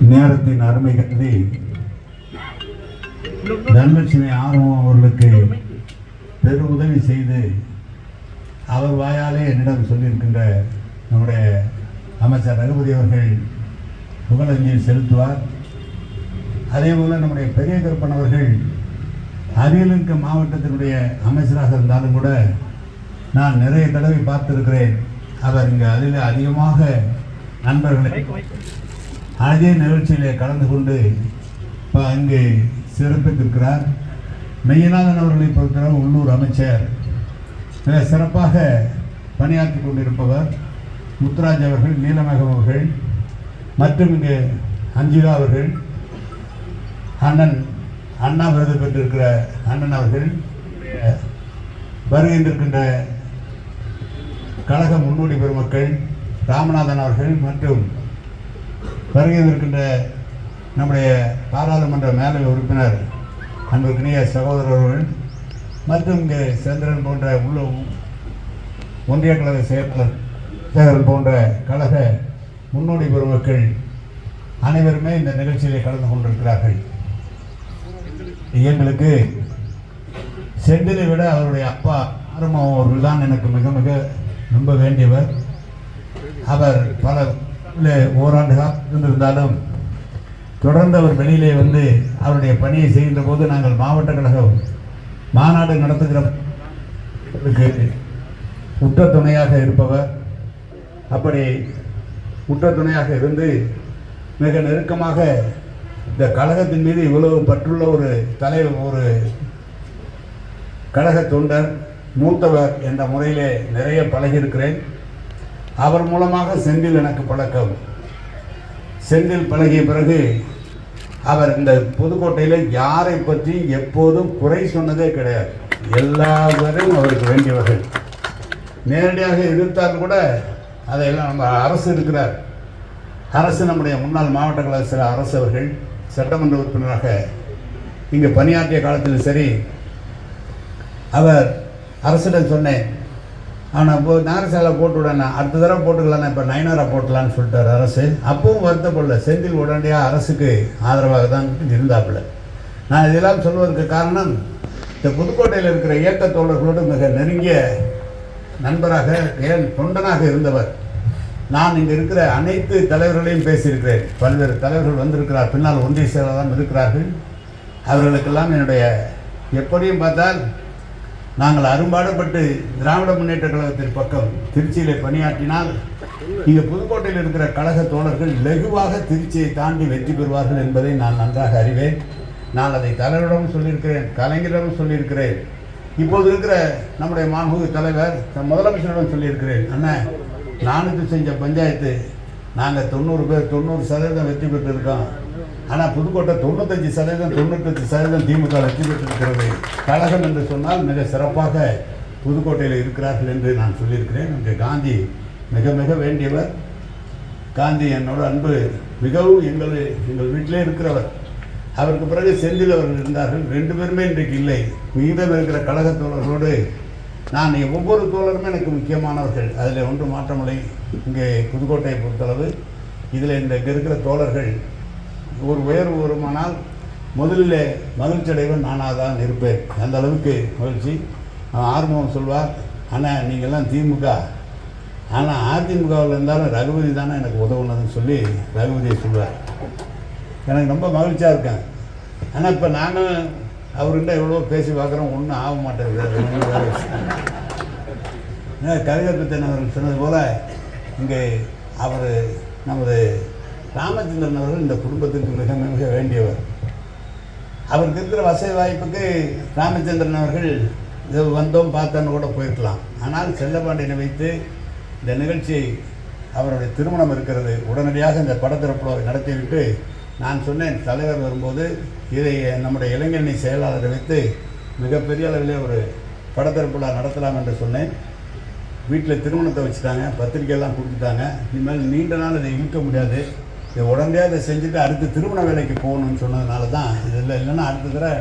நேரத்தின் அருமை கருதி தனலட்சுமி ஆர்வம் அவர்களுக்கு பெரும் உதவி செய்து அவர் வாயாலே என்னிடம் சொல்லியிருக்கின்ற நம்முடைய அமைச்சர் ரகுபதி அவர்கள் புகழஞ்சலி செலுத்துவார். அதே போல் நம்முடைய பெரிய கருப்பன் அவர்கள் அரியலங்க மாவட்டத்தினுடைய அமைச்சராக இருந்தாலும் கூட நான் நிறைய தடவை பார்த்திருக்கிறேன். அவர் இங்கே அதில் அதிகமாக நண்பர்களை அதே நிகழ்ச்சியிலே கலந்து கொண்டு இப்போ அங்கே சிறப்பித்திருக்கிறார். மெய்யநாதன் அவர்களை பொறுத்தவரை உள்ளூர் அமைச்சர். மிக சிறப்பாக பணியாற்றி கொண்டிருப்பவர் முத்துராஜ் அவர்கள் நீலமேகம் அவர்கள் மற்றும் இங்கு அஞ்சிதா அவர்கள் அண்ணன் அண்ணா விருது பெற்றிருக்கிற அண்ணன் அவர்கள் வருகின்றிருக்கின்ற கழக முன்னோடி பெருமக்கள் ராமநாதன் அவர்கள் மற்றும் வருகின்றிருக்கின்ற நம்முடைய பாராளுமன்ற மேலவை உறுப்பினர் அன்புக்கினிய சகோதரர் அவர்கள் மற்றும் இங்கே சந்திரன் போன்ற உள்ள ஒன்றிய கழக செயலாளர் சேகரன் போன்ற கழக முன்னோடி பெருமக்கள் அனைவருமே இந்த நிகழ்ச்சியிலே கலந்து கொண்டிருக்கிறார்கள். எங்களுக்கு செந்திலை விட அவருடைய அப்பா ஆரம்பம் அவர்கள் தான் எனக்கு மிக மிக ரொம்ப வேண்டியவர். அவர் பல இல்லை ஓராண்டு காலம் இருந்திருந்தாலும் தொடர்ந்து அவர் வெளியிலே வந்து அவருடைய பணியை செய்கின்ற போது நாங்கள் மாவட்ட கழகம் மாநாடு நடத்துகிற உற்ற துணையாக இருப்பவர். அப்படி உற்ற துணையாக இருந்து மிக நெருக்கமாக இந்த கழகத்தின் மீது இவ்வளவு பற்றுள்ள ஒரு தலைவர் ஒரு கழக தொண்டர் மூத்தவர் என்ற முறையிலே நிறைய பழகியிருக்கிறேன். அவர் மூலமாக செந்தில் எனக்கு பழக்கம். செந்தில் பழகிய பிறகு அவர் இந்த புதுக்கோட்டையில் யாரை பற்றி எப்போதும் குறை சொன்னதே கிடையாது. எல்லாவரும் அவருக்கு வேண்டியவர்கள். நேரடியாக எதிர்த்தால் கூட அதையெல்லாம் நம்ம அரசு இருக்கிறார். அரசு நம்முடைய முன்னாள் மாவட்ட கழக சில அரசு அவர்கள் சட்டமன்ற உறுப்பினராக இங்கே பணியாற்றிய காலத்தில் சரி அவர் அரசிடம் சொன்னேன் ஆனால் இப்போ நாரசாலை போட்டு விடணும் அடுத்த தடவை போட்டுக்கலாம்னா இப்போ நயனாரா போட்டலான்னு சொல்லிட்டார் அரசு. அப்பவும் வருத்தப்படல. செந்தில் உடனடியாக அரசுக்கு ஆதரவாக தான் இருந்தாப்புல. நான் இதெல்லாம் சொல்வதற்கு காரணம் இந்த புதுக்கோட்டையில் இருக்கிற இயக்க தோழர்களோடு மிக நெருங்கிய நண்பராக ஏன் தொண்டனாக இருந்தவர். நான் இங்கே இருக்கிற அனைத்து தலைவர்களையும் பேசியிருக்கிறேன். பல்வேறு தலைவர்கள் வந்திருக்கிறார். பின்னால் ஒன்றிய செயலாளர் இருக்கிறார்கள். அவர்களுக்கெல்லாம் என்னுடைய எப்படியும் பார்த்தால் நாங்கள் அரும்பாடுபட்டு திராவிட முன்னேற்ற கழகத்தின் பக்கம் திருச்சியில் பணியாற்றினால் இங்கே புதுக்கோட்டையில் இருக்கிற கழக தோழர்கள் லெகுவாக திருச்சியை தாண்டி வெற்றி பெறுவார்கள் என்பதை நான் நன்றாக அறிவேன். நான் அதை தலைவரிடமும் சொல்லியிருக்கிறேன் கலைஞரிடமும் சொல்லியிருக்கிறேன். இப்போது இருக்கிற நம்முடைய மாண்புமிகு தலைவர் முதலமைச்சரிடம் சொல்லியிருக்கிறேன் அண்ணன் நானூற்றி செஞ்ச பஞ்சாயத்து நாங்கள் தொண்ணூறு பேர் தொண்ணூறு சதவீதம் வெற்றி பெற்றிருக்கோம். ஆனால் புதுக்கோட்டை தொண்ணூத்தஞ்சு சதவீதம் தொண்ணூத்தஞ்சு சதவீதம் திமுக வெற்றி பெற்றிருக்கிறது. கழகம் என்று சொன்னால் மிக சிறப்பாக புதுக்கோட்டையில் இருக்கிறார்கள் என்று நான் சொல்லியிருக்கிறேன். இங்கே காந்தி மிக மிக வேண்டியவர். காந்தி என்னோட அன்பு மிகவும் எங்கள் எங்கள் வீட்டிலே இருக்கிறவர். அவருக்கு பிறகு செந்தில் அவர்கள் இருந்தார்கள். ரெண்டு பேருமே இன்றைக்கு இல்லை. மீதம் இருக்கிற கழக தோழர்களோடு நான் ஒவ்வொரு தோழருமே எனக்கு முக்கியமானவர்கள். அதில் ஒன்றும் மாற்றமில்லை இங்கே புதுக்கோட்டையை பொறுத்தளவு இதில் இந்த இங்கே இருக்கிற தோழர்கள் ஒரு உயர்வு வருமானால் முதலில் மகிழ்ச்சி அடைவன் நானாக தான் இருப்பேன். அந்த அளவுக்கு மகிழ்ச்சி. ஆர்வம் சொல்வார் ஆனால் நீங்கள்லாம் திமுக. ஆனால் அதிமுகவில் இருந்தாலும் ரகுபதி தானே எனக்கு உதவுனதுன்னு சொல்லி ரகுபதியை சொல்வார். எனக்கு ரொம்ப மகிழ்ச்சியாக இருக்கேன் ஆனால் இப்போ நானும் அவர்கிட்ட எவ்வளோ பேசி பார்க்குறோம் ஒன்றும் ஆக மாட்டேங்குது. ஏன்னா கவிதை பித்தன் அவர்கள் சொன்னது போல் இங்கே அவர் நமது ராமச்சந்திரன் அவர்கள் இந்த குடும்பத்திற்கு மிக மிக வேண்டியவர். அவருக்கு இருக்கிற வசதி வாய்ப்புக்கு ராமச்சந்திரன் அவர்கள் இது வந்தோம் பார்த்தோன்னு கூட போயிருக்கலாம். ஆனால் செல்லப்பாண்டியனை வைத்து இந்த நிகழ்ச்சி அவருடைய திருமணம் இருக்கிறது உடனடியாக இந்த படத்திறப்புடவை நடத்திவிட்டு நான் சொன்னேன் தலைவர் வரும்போது இதை நம்முடைய இளைஞரணி செயலாளரை வைத்து மிகப்பெரிய அளவிலே ஒரு படத்திறப்புலா நடத்தலாம் என்று சொன்னேன். வீட்டில் திருமணத்தை வச்சுட்டாங்க பத்திரிக்கையெல்லாம் கொடுத்துட்டாங்க. இனிமேல் நீண்ட நாள் இதை இழுக்க முடியாது. இதை உடனடியாக இதை செஞ்சுட்டு அடுத்து திருமண வேலைக்கு போகணும்னு சொன்னதுனால தான் இது இல்லை. இல்லைன்னா அடுத்த தடவை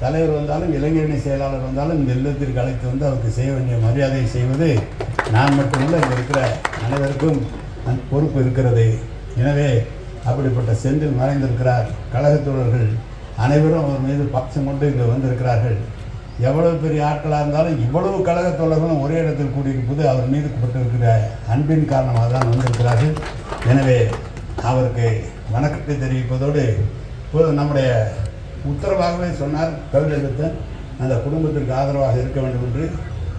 தலைவர் வந்தாலும் இளைஞரணி செயலாளர் வந்தாலும் இந்த இல்லத்திற்கு அழைத்து வந்து அவருக்கு செய்ய வேண்டிய மரியாதையை செய்வது நான் மட்டுமல்ல இங்கே இருக்கிற அனைவருக்கும் அந்த பொறுப்பு இருக்கிறது. எனவே அப்படிப்பட்ட செந்தில் மறைந்திருக்கிறார். கழகத் தோழர்கள் அனைவரும் அவர் மீது பட்சம் கொண்டு இங்கே வந்திருக்கிறார்கள். எவ்வளவு பெரிய ஆட்களாக இருந்தாலும் இவ்வளவு கழகத் தோழர்களும் ஒரே இடத்தில் கூடியிருப்பது அவர் மீது பட்டிருக்கிற அன்பின் காரணமாக தான் வந்திருக்கிறார்கள். எனவே அவருக்கு வணக்கத்தை தெரிவிப்பதோடு இப்போது நம்முடைய உத்தரவாகவே சொன்னார் கவிதத்தன் அந்த குடும்பத்திற்கு ஆதரவாக இருக்க வேண்டும் என்று.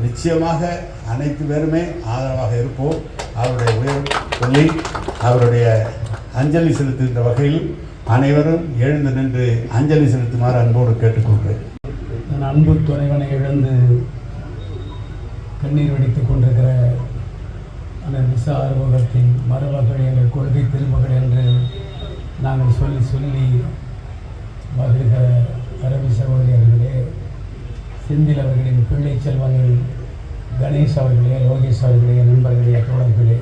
நிச்சயமாக அனைத்து பேருமே ஆதரவாக இருப்போம். அவருடைய உயர் சொல்லி அவருடைய அஞ்சலி செலுத்துகின்ற வகையில் அனைவரும் எழுந்து நின்று அஞ்சலி செலுத்துமாறு அன்போடு கேட்டுக்கொள்கிறேன். தன் அன்பு துணைவனை இழந்து கண்ணீர் வெடித்துக் கொண்டிருக்கிற ஆறுமுகத்தின் மருமகள் எங்கள் கொள்கை திருமகள் என்று நாங்கள் சொல்லி சொல்லி மகிழ்கிற அரபி சகோதரியர்களே செந்தில் அவர்களின் பிள்ளை செல்வங்கள் கணேஷ் அவர்களே லோகேஷ் அவர்களே நண்பர்களே தோழர்களே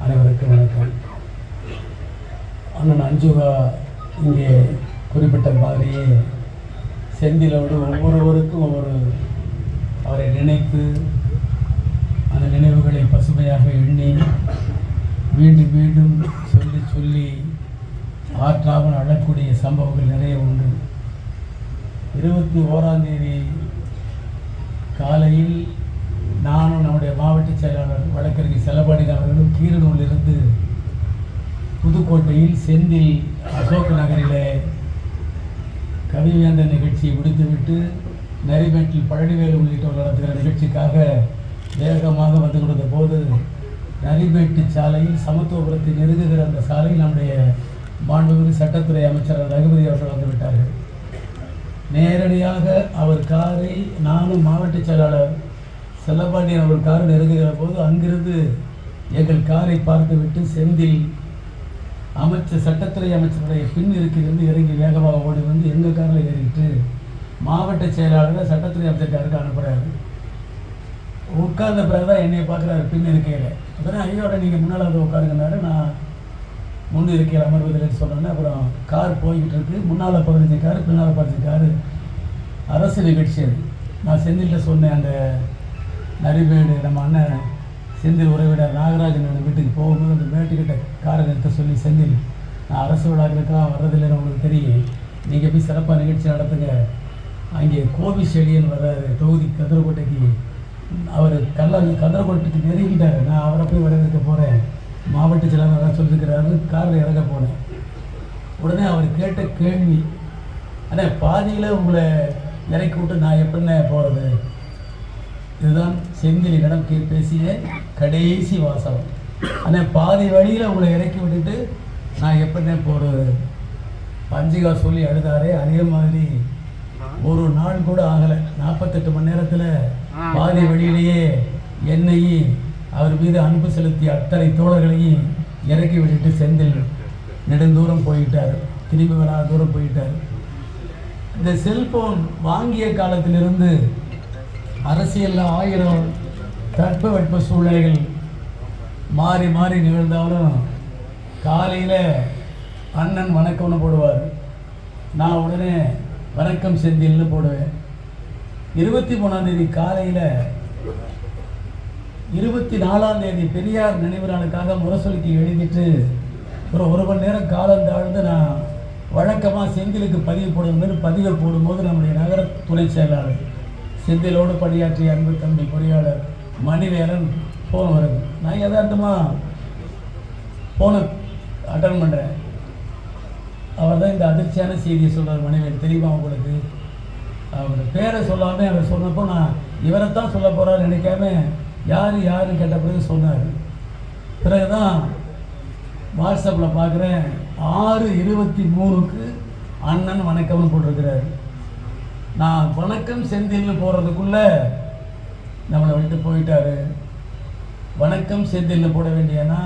அனைவருக்கும் வணக்கம். அண்ணன் அஞ்சுகா இங்கே குறிப்பிட்ட மாதிரியே செந்திலோடு ஒவ்வொருவருக்கும் ஒவ்வொரு அவரை நினைத்து அந்த நினைவுகளை பசுமையாக எண்ணி மீண்டும் மீண்டும் சொல்லி சொல்லி ஆற்றாமல் அழக்கூடிய சம்பவங்கள் நிறைய உண்டு. இருபத்தி ஓராம் தேதி காலையில் நானும் நம்முடைய மாவட்ட செயலாளர் வழக்கறிஞர் செலபாடின அவர்களும் கீரனூரிலிருந்து புதுக்கோட்டையில் செந்தில் அசோக் நகரிலே கவிவேந்தன் நிகழ்ச்சியை முடித்துவிட்டு நரிமேட்டில் பழனிவேல் உள்ளிட்டோர் நடத்துகிற நிகழ்ச்சிக்காக வேகமாக வந்து கொடுத்த போது நரிமேட்டு சாலையில் சமத்துவபுரத்தை நெருங்குகிற அந்த சாலையில் நம்முடைய மாண்புமிகு சட்டத்துறை அமைச்சர் ரகுபதி அவர்கள் வந்துவிட்டார்கள் நேரடியாக அவர் காரை நானும் மாவட்ட செயலாளர் செல்லப்பாண்டியன் அவர் கார் நெருங்குகிற போது அங்கிருந்து எங்கள் காரை பார்த்துவிட்டு செந்தில் அமைச்சர் சட்டத்துறை அமைச்சருடைய பின் இருக்கிலிருந்து இறங்கி வேகமாக ஓடி வந்து எங்கள் காரில் ஏறிட்டு மாவட்ட செயலாளரை சட்டத்துறை அமைச்சருக்காருக்கு அனுப்புகிறாரு. உட்கார்ந்த பிறகு தான் என்னை பார்க்குறாரு. பின் இருக்கையில். உடனே ஐயோட நீங்கள் முன்னால் வந்து உட்காருங்கனாரு நான் முன் இருக்கையில் அமர்வதில்லைன்னு சொன்னோன்னே அப்புறம் கார் போய்கிட்டு இருக்கு. முன்னால் பதினஞ்சு கார் பின்னால் பதினஞ்சு கார் அரசு நிகழ்ச்சி அது. நான் செந்தில்கிட்ட சொன்னேன் அந்த நரிமேடு நம்ம அண்ணன் செந்தில் உறவினர் நாகராஜன் வீட்டுக்கு போகும்போது அந்த மேட்டுக்கிட்ட காரை நிறுத்த சொல்லி செந்தில் நான் அரசு விழாக்களுக்கெல்லாம் வர்றதில்லைன்னு உங்களுக்கு தெரியும். நீங்கள் போய் சிறப்பாக நிகழ்ச்சி நடத்துங்க. அங்கே கோபி செடியன் வர்றாரு. தொகுதி கதிரக்கோட்டைக்கு அவர் கல்ல கதிரக்கோட்டைக்கு நெருங்கிட்டார். நான் அவரை போய் வரவேற்க போகிறேன் மாவட்ட செயலாளராக சொல்லியிருக்கிறாரு காரில் இறங்க போனேன் உடனே அவர் கேட்ட கேள்வி அண்ணே பாதியில் உங்களை இறக்கி விட்டு நான் எப்படிண்ணே போகிறது இதுதான் செந்திலிடம் கே பேசிய கடைசி வாசகம். ஆனால் பாதி வழியில் உங்களை இறக்கி விட்டுட்டு நான் எப்படிண்ணே போகிறது பஞ்சிகா சொல்லி அழுதாரே அதே மாதிரி ஒரு நாள் கூட ஆகலை. நாற்பத்தெட்டு மணி நேரத்தில் பாதி வழியிலேயே என்னையும் அவர் மீது அன்பு செலுத்திய அத்தனை தோழர்களையும் இறக்கி விட்டுட்டு செந்தில் நெடுந்தூரம் போயிட்டார். திரும்பி வராத தூரம் போயிட்டார். இந்த செல்போன் வாங்கிய காலத்திலிருந்து அரசியலில் ஆயிரம் தட்பவெட்ப சூழ்நிலைகள் மாறி மாறி நிகழ்ந்தாலும் காலையில் அண்ணன் வணக்கம்னு போடுவார். நான் உடனே வணக்கம் செந்தில்னு போடுவேன். இருபத்தி மூணாம் தேதி காலையில் இருபத்தி நாலாம் தேதி பெரியார் நினைவு நாளுக்காக முரசொலிக்கு எழுதிட்டு ஒரு ஒரு மணி நேரம் காலம் தாழ்ந்து நான் வழக்கமாக செந்திலுக்கு பதிவு போடும்போது பதிவை போடும்போது நம்முடைய நகர துணை செயலாளர் செந்திலோடு பணியாற்றிய அன்பு தம்பி பொறியாளர் மணிவேலன் ஃபோன் வருது. நான் யதார்த்தமாக ஃபோனை அட்டன் பண்ணுறேன் அவர் தான் இந்த அதிர்ச்சியான செய்தியை சொல்கிறார் மணிவேல். தெரியுமா உங்களுக்கு? பேரை சொல்லாமல் அவர் சொன்னப்போ நான் இவரை தான் சொல்ல போகிறாரு நினைக்காம யார் யாருன்னு கேட்ட பிறகு சொன்னார். பிறகு தான் வாட்ஸ்அப்பில் பார்க்குறேன் ஆறு இருபத்தி மூணுக்கு அண்ணன் வணக்கம்னு போட்டிருக்கிறார். நான் வணக்கம் செந்தில்னு போடுறதுக்குள்ளே நம்மளை விட்டு போயிட்டாரு. வணக்கம் செந்தில்னு போட வேண்டியனா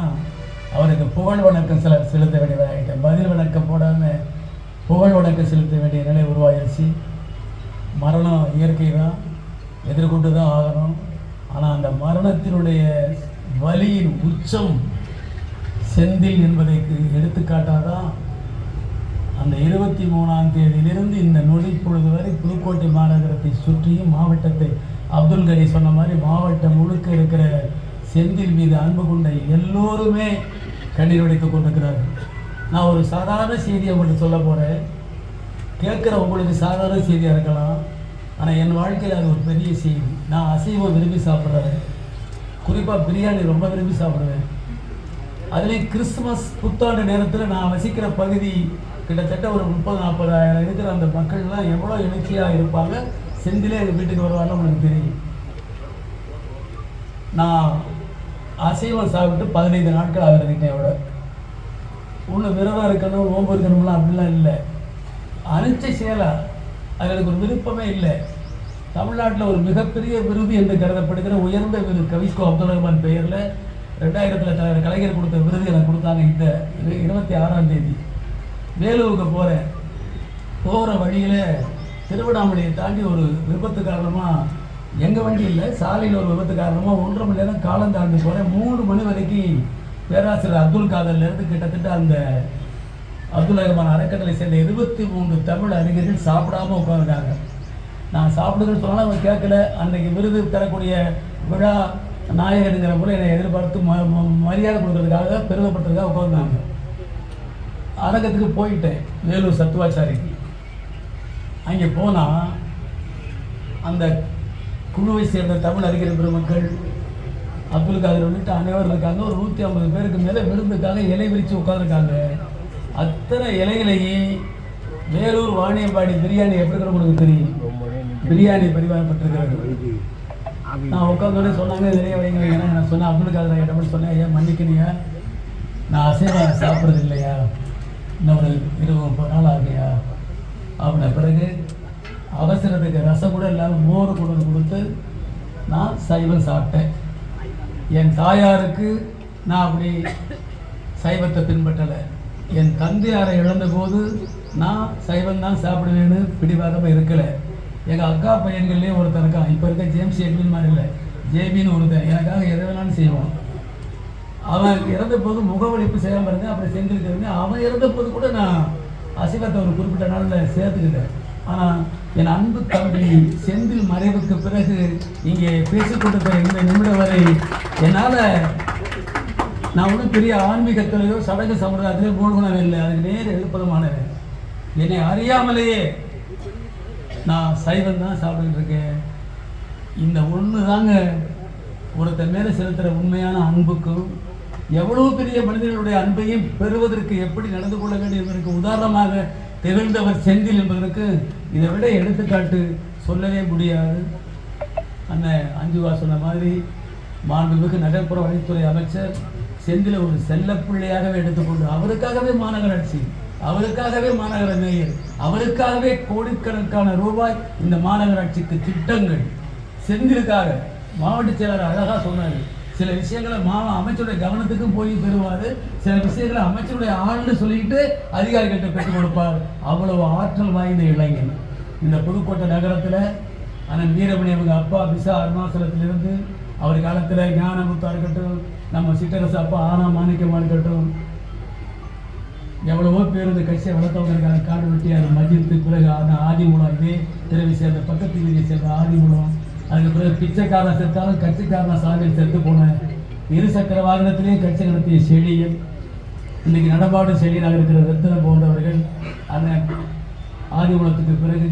அவருக்கு புகழ் வணக்கம் சில செலுத்த வேண்டியதாகிட்டேன் பதில் வணக்கம் போடாமல் புகழ் வணக்கம் செலுத்த வேண்டிய நிலை உருவாயிருச்சு. மரணம் இயற்கை தான் எதிர்கொண்டு தான் ஆகணும். ஆனால் அந்த மரணத்தினுடைய வலியின் உச்சம் செந்தில் என்பதற்கு எடுத்துக்காட்டாக தான் அந்த இருபத்தி மூணாம் தேதியிலிருந்து இந்த நொடி பொழுது வரை புதுக்கோட்டை மாநகரத்தை சுற்றியும் மாவட்டத்தை அப்துல் கனி சொன்ன மாதிரி மாவட்டம் முழுக்க இருக்கிற செந்தில் மீது அன்பு கொண்ட எல்லோருமே கண்ணீர் வடித்துக் கொண்டிருக்கிறார்கள். நான் ஒரு சாதாரண செய்தியை மட்டும் சொல்ல போகிறேன் கேட்குற உங்களுக்கு சாதாரண செய்தியாக இருக்கலாம். ஆனால் என் வாழ்க்கையில் அது ஒரு பெரிய செய்தி. நான் அசைவம் விரும்பி சாப்பிட்றேன் குறிப்பாக பிரியாணி ரொம்ப விரும்பி சாப்பிடுவேன். அதுலேயும் கிறிஸ்துமஸ் புத்தாண்டு நேரத்தில் நான் வசிக்கிற பகுதி கிட்டத்தட்ட ஒரு முப்பது நாற்பதாயிரம் இருக்கிற அந்த மக்கள்லாம் எவ்வளோ எழுச்சியாக இருப்பாங்க? செந்திலே எங்கள் வீட்டுக்கு வருவாங்க உங்களுக்கு தெரியும். நான் அசைவம் சாப்பிட்டு பதினைந்து நாட்கள் ஆகிறதுக்கு விட. ஒன்று விரதம் இருக்கணும் ஓம்பு இருக்கணும்லாம் அப்படிலாம் இல்லை. அனுச்ச செயலா அவர்களுக்கு ஒரு விருப்பமே இல்லை. தமிழ்நாட்டில் ஒரு மிகப்பெரிய விருது என்று கருதப்படுகிற உயர்ந்த விருது கவிஸ்கோ அப்துல் ரஹ்மான் பெயரில் ரெண்டாயிரத்தில் தலைவர் கலைஞர் கொடுத்த விருது எனக்கு கொடுத்தாங்க இந்த இருபத்தி ஆறாம் தேதி. வேலூருக்கு போகிறேன் போகிற வழியில் திருவண்ணாமலையை தாண்டி ஒரு விபத்து காரணமாக எங்கள் வண்டி இல்லை சாலையில் ஒரு விபத்து காரணமாக ஒன்றரை மணி நேரம் காலம் தாண்டி போகிறேன் மூணு மணி வரைக்கும் பேராசிரியர் அப்துல் காதர்லேருந்து கிட்டத்தட்ட அந்த அப்துல் ரஹ்மான் அறக்கட்டளை சேர்ந்த இருபத்தி மூன்று தமிழ் அறிஞர்கள் சாப்பிடாம உட்காந்துருக்காங்க நான் சாப்பிடுதுன்னு சொன்னாலும் அவங்க கேட்கல. அன்னைக்கு விருது தரக்கூடிய விழா நாயகனுங்கிற முறை என்னை எதிர்பார்த்து ம ம- மரியாதை கொடுக்கறதுக்காக பெருமைப்படுத்துறதுக்காக உட்காந்துருந்தாங்க அரங்கத்துக்கு போயிட்டேன் வேலூர் சத்துவாச்சாரிக்கு அங்கே போனால் அந்த குழுவை சேர்ந்த தமிழ் அறிஞர் பெருமக்கள் அப்துல் காதர் உள்ளிட்ட அனைவரும் இருக்காங்க. ஒரு நூற்றி ஐம்பது பேருக்கு மேலே விருந்துக்காக இலை விரித்து உட்காந்துருக்காங்க அத்தனை இலைகளையும் வேலூர் வாணியம்பாடி பிரியாணி எப்படி இருக்குன்னு உங்களுக்கு தெரியும்? பிரியாணி பரிமாறப்பட்டிருக்கிறது. நான் உட்காந்தோடனே சொன்னாங்க நிறைய வைங்க. ஏன்னா நான் சொன்னேன் அப்துல் காதர் ஐட்டம் சொன்னேன் ஏன் மன்னிக்கிறீங்க நான் அசைவம் சாப்பிட்றது இல்லையா இன்னும் ஒரு இருபது முப்பது நாள் ஆகலையா அப்படின்ன பிறகு அவசரத்துக்கு ரசம் கூட இல்லாமல் மோர் கொண்டு கொடுத்து நான் சைவம் சாப்பிட்டேன். என் தாயாருக்கு நான் அப்படி சைவத்தை பின்பற்றலை. என் தந்தையாரை இழந்தபோது நான் சைவம் தான் சாப்பிடுவேன்னு பிடிவாதமாக இருக்கலை. எங்கள் அக்கா பையன்கள்லேயே ஒருத்தன் இருக்கான். இப்போ இருக்க ஜேம்ஸ் எட்வின் மாதிரி இல்லை. ஜேபின்னு ஒருத்தன். எனக்காக எதை வேணாலும் செய்வான். அவன் இறந்த போது முகவழிப்பு செய்யாமல் இருந்தேன் அப்படி செஞ்சுட்டு அவன் இறந்த போது கூட நான் அசைவத்தை ஒரு குறிப்பிட்ட நாளில் சேர்த்துக்கிட்டேன். ஆனால் என் அன்பு தம்பி செந்தில் மறைவுக்கு பிறகு இங்கே பேசிக்கொண்டிருக்கிற இந்த நிமிடம் வரை என்னால் நான் ஒன்றும் பெரிய ஆன்மீகத்திலேயோ சடங்கு சம்பிரதாயத்திலேயோ மூழ்கினவே இல்லை. அதுக்கு நேர் எழுப்பதமானவன் என்னை அறியாமலேயே நான் சைவம் தான் சாப்பிட்டுட்டு இருக்கேன். இந்த ஒன்று தாங்க ஒருத்தர் மேலே செலுத்துகிற உண்மையான அன்புக்கும் எவ்வளவு பெரிய மனிதர்களுடைய அன்பையும் பெறுவதற்கு எப்படி நடந்து கொள்ள வேண்டும் என்பதற்கு உதாரணமாக திகழ்ந்தவர் செந்தில் என்பதற்கு இதை விட எடுத்துக்காட்டு சொல்லவே முடியாது. அண்ணன் அஞ்சுவா சொன்ன மாதிரி மாண்புமிகு நகர்ப்புற வழித்துறை அமைச்சர் செந்தில ஒரு செல்ல பிள்ளையாகவே எடுத்துக்கொண்டு அவருக்காகவே மாநகராட்சி அவருக்காகவே மாநகர மேயர் அவருக்காகவே கோடிக்கணக்கான ரூபாய் இந்த மாநகராட்சிக்கு திட்டங்கள். செந்திலுக்காக மாவட்ட செயலர் அழகாக சொன்னார் சில விஷயங்களை மாவ அமைச்சருடைய கவனத்துக்கும் போய் பெறுவார் சில விஷயங்களை அமைச்சருடைய ஆள்னு சொல்லிட்டு அதிகாரிகள்கிட்ட பெற்றுக் கொடுப்பார். அவ்வளவு ஆற்றல் வாய்ந்த இளைஞன். இந்த புதுக்கோட்டை நகரத்தில் ஆனால் வீரமணி அவங்க அப்பா பிசா அருணாச்சலத்திலிருந்து அவர் காலத்தில் ஞானமுத்தா இருக்கட்டும் நம்ம சிட்டரசு அப்பா ஆனா மாணிக்கமா இருக்கட்டும் எவ்வளவோ பேர் இந்த கட்சியை வளர்த்தவங்க இருக்காங்க காடு வெட்டியார் மஜித்து பிறகு அந்த ஆதிமூலம் இதே திரவி சேர்ந்த பக்கத்து வீதியை சேர்ந்த ஆதிமூலம். அதுக்கு பிறகு பிச்சைக்காரன் செத்தாலும் கட்சிக்காரன் சாலையில் செத்து போனேன் இருசக்கர வாகனத்திலேயும் கட்சி நடத்திய செழியன். இன்னைக்கு நடமாடும் செழியனாக இருக்கிற ரத்தின போன்றவர்கள் அந்த ஆதிமூலத்துக்கு பிறகு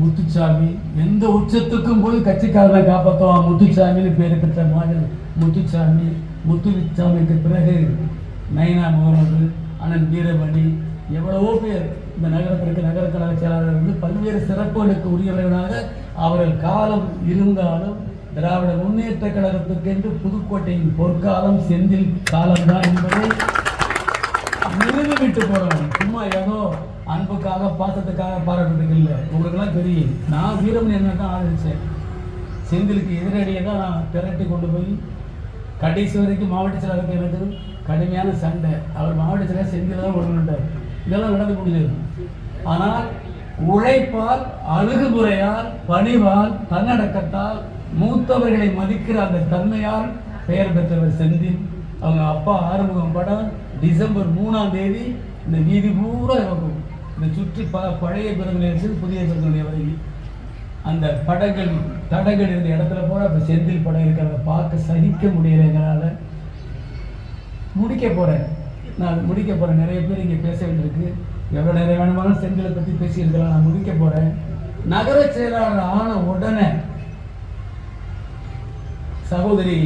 முத்துச்சாமி எந்த உச்சத்துக்கும் போய் கட்சிக்காரனை காப்பாற்றுவான் முத்துச்சாமின்னு பேர் பெற்ற மகன் முத்துச்சாமி முத்துவிச்சாமிக்கு பிறகு நைனா முகமது அண்ணன் வீரமணி எவ்வளவோ பேர் இந்த நகரத்திற்கு நகர கழக செயலாளர் வந்து பல்வேறு சிறப்புகளுக்கு உரியவர்களாக அவர்கள் காலம் இருந்தாலும் திராவிட முன்னேற்ற கழகத்திற்கென்று புதுக்கோட்டையின் பொற்காலம் செந்தில் காலம்தான் என்பதை நிறுவி விட்டு போறவன் சும்மா ஏதோ அன்புக்காக பாசத்துக்காக பாராட்டுறதுக்கு இல்லை. உங்களுக்கெல்லாம் தெரியும். நான் வீரமணி என்ன தான் ஆதரிச்சேன். செந்திலுக்கு எதிரடியை தான் நான் திரட்டி கொண்டு போய் கடைசி வரைக்கும் மாவட்ட செயலாளருக்கு எனக்கு கடுமையான சண்டை. அவர் மாவட்ட செயலாளர் செந்தில் தான் ஒழுங்குட்டார் இதெல்லாம் நடந்து முடிஞ்சது ஆனால் உழைப்பால் அணுகுமுறையால் பணிவால் தன்னடக்கத்தால் மூத்தவர்களை மதிக்கிற அந்த தன்மையால் பெயர் பெற்றவர் செந்தில். அவங்க அப்பா ஆறுமுகம் படம் டிசம்பர் மூணாம் தேதி இந்த வீதி பூரா இருக்கும். இந்த சுற்றி ப பழைய பெருநிலையத்தில் புதிய பெருநிலையம் வரைக்கும். அந்த படங்கள் தடகள் இருந்த இடத்துல போனால் இப்போ செந்தில் படம் இருக்கிறத பார்க்க சகிக்க முடியலை எங்களால். முடிக்க போகிறேன் நான் முடிக்க போகிறேன் நிறைய பேர் இங்கே பேச வேண்டியிருக்கு. எவ்வளோ நேரம் வேணுமானாலும் செந்திலை பற்றி பேசியிருக்கலாம். நான் முடிக்க போகிறேன் நகர செயலாளர் ஆன உடனே சகோதரி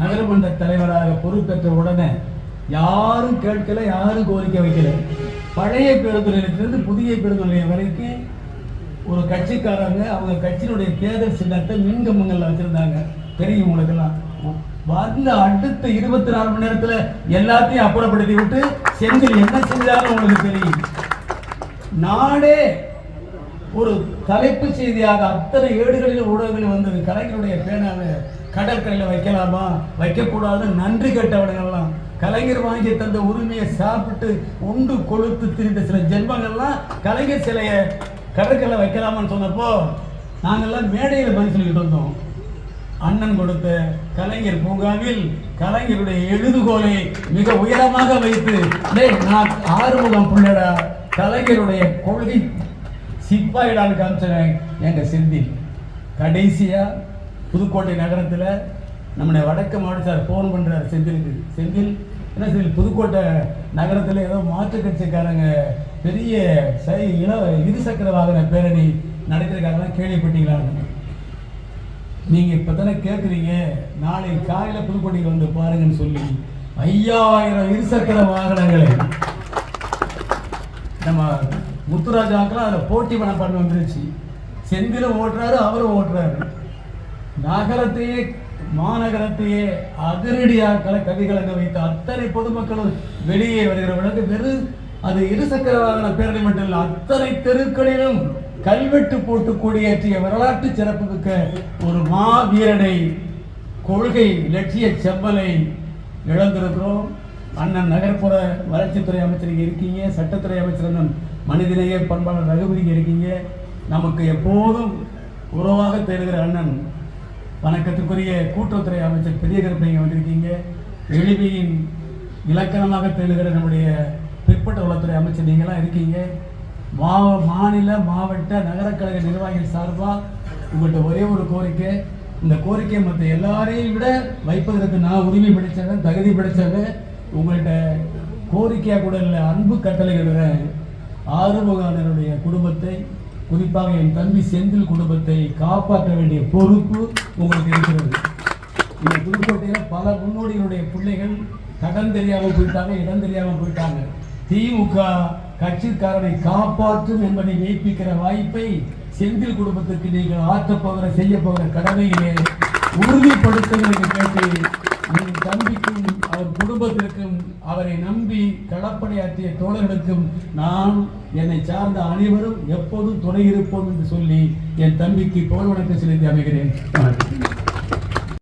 நகரமன்ற தலைவராக பொறுப்பேற்ற உடனே யாரும் கேட்கல யாரும் கோரிக்கை வைக்கல. பழைய பேருந்து நிலையத்திலிருந்து புதிய பேருந்து நிலையம் வரைக்கும் ஒரு கட்சிக்காரங்க அவங்க கட்சியினுடைய தேர்தல் சின்னத்தை மின்கம்பங்கள்ல வச்சிருந்தாங்க. தெரியும் உங்களுக்கெல்லாம். வந்த அடுத்த இருபத்தி நாலு மணி நேரத்துல எல்லாத்தையும் அப்புறப்படுத்தி விட்டு செந்தில் என்ன செஞ்சாலும் உங்களுக்கு தெரியும். நாடே ஒரு தலைப்பு செய்தியாக அத்தனை ஏடுகளிலும் ஊடகங்களில் வந்தது. கலைஞருடைய பேனாவை கடற்கரையில் வைக்கலாமா? வைக்கக்கூடாது நன்றி கேட்டவனுங்கெல்லாம் கலைஞர் வாங்கி தந்த உரிமையை சாப்பிட்டு உண்டு கொழுத்து திரிந்த சில ஜென்மங்கள்லாம் கலைஞர் சிலையை கடற்கரையில் வைக்கலாமான்னு சொன்னப்போ நாங்கெல்லாம் மேடையில் பதில் சொல்லிக்கிட்டு வந்தோம். அண்ணன் கொடுத்த கலைஞர் பூங்காவில் கலைஞருடைய எழுதுகோலை மிக உயரமாக வைத்து நான் ஆறுமுகம் பிள்ளைடா கலைஞருடைய கொள்கை சிப்பாயிடான்னு காமிச்சேன் எங்கள் செந்தில் கடைசியாக புதுக்கோட்டை நகரத்தில் நம்முடைய வடக்கு மாவட்டத்தார் ஃபோன் பண்றாரு செந்திலுக்கு. செந்தில் என்ன சரி புதுக்கோட்டை நகரத்தில் ஏதோ மாற்றுக் கட்சிக்காரங்க பெரிய சை இள இருசக்கர வாகன பேரணி நடத்திருக்காங்கன்னா கேள்விப்பட்டீங்களான்னு இப்போ தானே கேட்குறீங்க நாளை காலையில் புதுக்கோட்டைக்கு வந்து பாருங்கன்னு சொல்லி ஐயாயிரம் இருசக்கர வாகனங்களை நம்ம முத்துராஜாக்கெல்லாம் அதில் போட்டி மனப்பான்மை வந்துருச்சு. செந்திலும் ஓட்டுறாரு அவரும் ஓட்டுறாரு. நகரத்தையே மாநகரத்தையே அதிரடியாக கல கதிகலங்க வைத்த அத்தனை பொதுமக்களும் வெளியே வருகிற வெறு அது இருசக்கர வாகன பேரணி மட்டும் இல்லை அத்தனை தெருக்களிலும் கல்வெட்டு போட்டு கொடியேற்றிய வரலாற்று சிறப்புமிக்க ஒரு மாவீரனை கொள்கை லட்சிய செம்மலை இழந்திருக்கிறோம். அண்ணன் நகர்ப்புற வளர்ச்சித்துறை அமைச்சர் இருக்கீங்க சட்டத்துறை அமைச்சர் அண்ணன் மனிதநேய பண்பாளர் ரகுபதிங்க இருக்கீங்க. நமக்கு எப்போதும் உறவாக தேடுகிற அண்ணன் வணக்கத்துக்குரிய கூட்டுறவுத்துறை அமைச்சர் பெரிய கருப்பை இங்கே வந்திருக்கீங்க. எளிமையின் இலக்கணமாக தேடுகிற நம்முடைய பிற்பட்ட உளத்துறை அமைச்சர் நீங்களாம் இருக்கீங்க. மா மாநில மாவட்ட நகரக்கழக நிர்வாகிகள் சார்பாக உங்கள்கிட்ட ஒரே ஒரு கோரிக்கை. இந்த கோரிக்கை மற்ற எல்லாரையும் விட வைப்பதற்கு நான் உரிமை படைச்சவன் தகுதி படைச்சவன் உங்கள்கிட்ட கோரிக்கையாக கூட இல்லை அன்பு கட்டளையிடுறேன் ஆறுமுகானனுடைய குடும்பத்தை குறிப்பாக என் தம்பி செந்தில் குடும்பத்தை காப்பாற்ற வேண்டிய பொறுப்பு உங்களுக்கு இருக்கிறது. இந்த புதுக்கோட்டையில் பல முன்னோடிகளுடைய பிள்ளைகள் கடன் தெரியாமல் போயிட்டாங்க இடம் தெரியாமல் போயிட்டாங்க. திமுக கட்சிக்காரனை காப்பாற்றும் என்பதை மெய்ப்பிக்கிற வாய்ப்பை செந்தில் குடும்பத்துக்கு நீங்கள் ஆற்றப்போகிற செய்ய போகிற கடமையிலே உறுதிப்படுத்துங்கள் என்று கேட்டு தம்பிக்கும் அவர் குடும்பத்திற்கும் அவரை நம்பி களப்பணியாற்றிய தோழர்களுக்கும் நான் என்னை சார்ந்த அனைவரும் எப்போதும் துணை இருப்போம் என்று சொல்லி என் தம்பிக்கு புகழ் வணக்கம் செலுத்தி அமைகிறேன்.